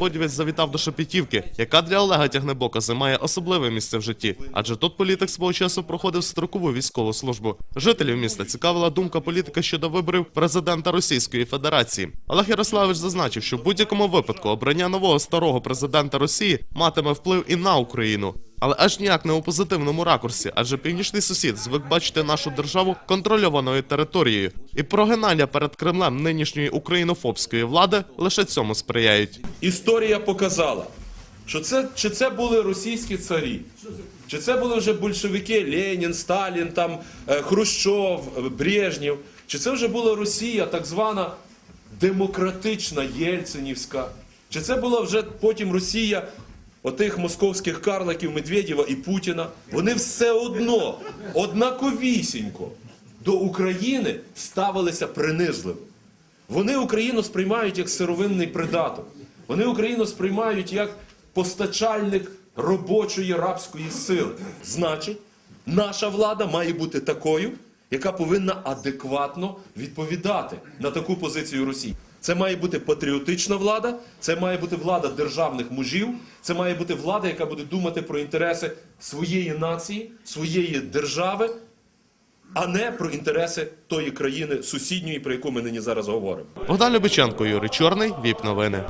Подівець завітав до Шепетівки, яка для Олега Тягнебока займає особливе місце в житті, адже тут політик свого часу проходив строкову військову службу. Жителів міста цікавила думка політика щодо виборів президента Російської Федерації. Олег Ярославович зазначив, що в будь-якому випадку обрання нового старого президента Росії матиме вплив і на Україну. Але аж ніяк не у позитивному ракурсі, адже північний сусід звик бачити нашу державу контрольованою територією, і прогинання перед Кремлем нинішньої українофобської влади лише цьому сприяють. Історія показала, що це чи це були російські царі, чи це були вже большевики Ленін, Сталін, там е, Хрущов, е, Брежнєв, чи це вже була Росія, так звана демократична Єльцинівська, чи це була вже потім Росія отих московських карликів Медведєва і Путіна. Вони все одно однаковісінько до України ставилися принизливо. Вони Україну сприймають як сировинний придаток. Вони Україну сприймають як постачальник робочої рабської сили. Значить, наша влада має бути такою, яка повинна адекватно відповідати на таку позицію Росії. Це має бути патріотична влада, це має бути влада державних мужів, це має бути влада, яка буде думати про інтереси своєї нації, своєї держави, а не про інтереси тої країни сусідньої, про яку ми нині зараз говоримо. Богдан Любиченко, Юрій Чорний, ВІП новини.